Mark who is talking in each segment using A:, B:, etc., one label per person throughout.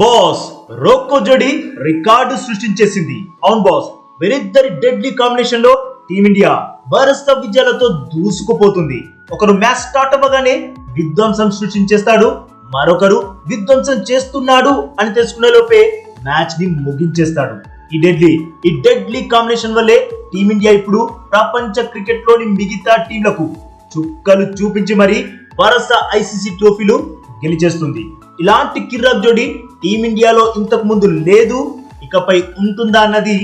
A: Boss రోక్కో జోడి record సృష్టించేసింది. అవును boss వీరిద్దరి డెడ్లీ కాంబినేషన్లో టీమిండియా వరుస విజయాలతో దూసుకుపోతుంది. ఒకరు మ్యాచ్ స్టార్ట్ అవ్వగానే విధ్వంసం సృష్టించేస్తాడు మరొకరు విధ్వంసం చేస్తున్నాడు అని తెలుసుకునే లోపే మ్యాచ్ని ముగించేస్తాడు. ఈ డెడ్లీ ఈ డెడ్లీ కాంబినేషన్ వల్లే టీమిండియా ఇప్పుడు ప్రపంచ క్రికెట్లోని మిగతా టీంలకు చుక్కలు చూపించి మరి వరస ఐసీసీ ట్రోఫీలు గెలిచేస్తుంది ఇలాంటి కిర్రాక్ జోడి టీమిండియాలో ఇంతకు ముందు లేదు ఇకపై ఉంటుందా అన్నది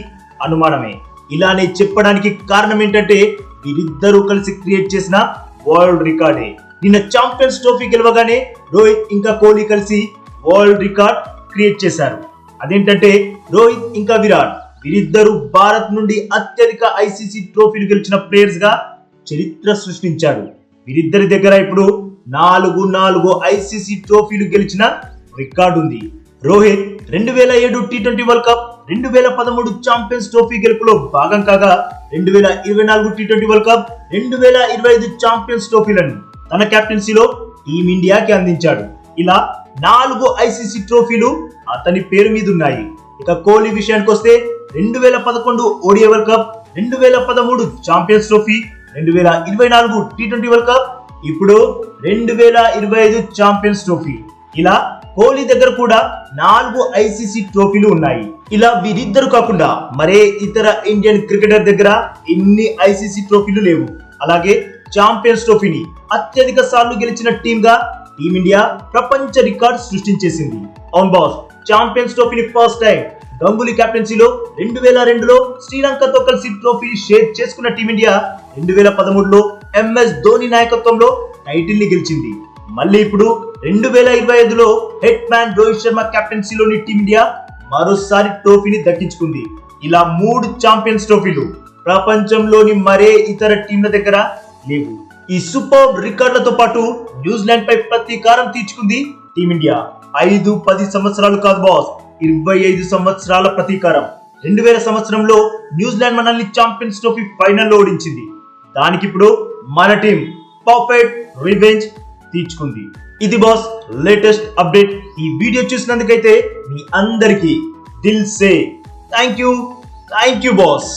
A: అనుమానమే. ఇలానే చెప్పడానికి కారణం ఏంటంటే వీరిద్దరూ కలిసి క్రియేట్ చేసిన వరల్డ్ రికార్డే. నిన్న ఛాంపియన్స్ ట్రోఫీ గెలవగానే రోహిత్ ఇంకా కోహ్లీ కలిసి వరల్డ్ రికార్డ్ క్రియేట్ చేశారు. అదేంటంటే రోహిత్ ఇంకా విరాట్. వీరిద్దరూ భారత్ నుండి అత్యధిక ఐసీసీ ట్రోఫీలు గెలిచిన ప్లేయర్స్గా చరిత్ర సృష్టించారు. వీరిద్దరి దగ్గర ఇప్పుడు నాలుగు నాలుగు ఐసీసీ ట్రోఫీలు గెలిచిన రికార్డు ఉంది. రోహిత్ రెండు వేల ఏడు టీ ట్వంటీ వరల్డ్ కప్ రెండు వేల పదమూడు ఛాంపియన్స్ ట్రోఫీ గెలుపులో భాగం కాగా రెండు వేల ఇరవై నాలుగు టీ ట్వంటీ వరల్డ్ కప్ రెండు వేల ఇరవై ఐదు ఛాంపియన్స్ ట్రోఫీలను తన కెప్టెన్సీలో టీమిండియాకి అందించాడు. ఇలా నాలుగు ఐసీసీ ట్రోఫీలు అతని పేరు మీద ఉన్నాయి ఇక కోహ్లీ విషయానికి వస్తే రెండు వేల పదకొండు ఓడియా వరల్డ్ కప్ రెండు వేల పదమూడు ఛాంపియన్స్ ట్రోఫీ రెండు వేల ఇరవై నాలుగు టీ ట్వంటీ వరల్డ్ కప్ ఇప్పుడు రెండు వేల ఇరవై ఐదు ఛాంపియన్స్ ట్రోఫీ. ఇలా కోహ్లీ దగ్గర కూడా నాలుగు ఐసీసీ ట్రోఫీలు ఉన్నాయి. ఇలా వీరిద్దరు కాకుండా మరే ఇతర ఇండియన్ క్రికెటర్ దగ్గర ఇన్ని ఐసీసీ ట్రోఫీలు లేవు. అలాగే ఛాంపియన్స్ ట్రోఫీని అత్యధిక సార్లు గెలిచిన టీమ్గా టీమిండియా ప్రపంచ రికార్డ్ సృష్టించేసింది. అవును బాస్ ఛాంపియన్స్ ట్రోఫీని ఫస్ట్ టైం గంగులీ కెప్టెన్సీలో రెండు వేల రెండులో శ్రీలంకతో కలిసి ట్రోఫీని షేర్ చేసుకున్న టీమిండియా రెండు వేల పదమూడులో ఎంఎస్ ధోని నాయకత్వంలో టైటిల్ని గెలిచింది. మళ్ళీ ఇప్పుడు రెండు వేల ఇరవై ఐదులో హెడ్ మ్యాన్ రోహిత్ శర్మ కెప్టెన్సీలోని టీమిండియా మరోసారి ట్రోఫీని దక్కించుకుంది. ఇలా మూడు ఛాంపియన్స్ ట్రోఫీలు ప్రపంచంలోని మరే ఇతర టీంల దగ్గర లేవు. ఈ సూపర్ రికార్డులతో పాటు న్యూజిలాండ్ పై ప్రతీకారం తీర్చుకుంది టీమిండియా. ఐదు పది సంవత్సరాలు కాదు బాస్ ఇరవై ఐదు సంవత్సరాల ప్రతీకారం. రెండు వేల సంవత్సరంలో న్యూజిలాండ్ మనల్ని ఛాంపియన్స్ ట్రోఫీ ఫైనల్లో ఓడించింది. దానికి ఇప్పుడు మన టీం పర్ఫెక్ట్ రివెంజ్ తీర్చుకుంది. ఇది బాస్ లేటెస్ట్ అప్డేట్ ఈ వీడియో చూసినందుకైతే మీ అందరికీ దిల్ సే. Thank you thank you boss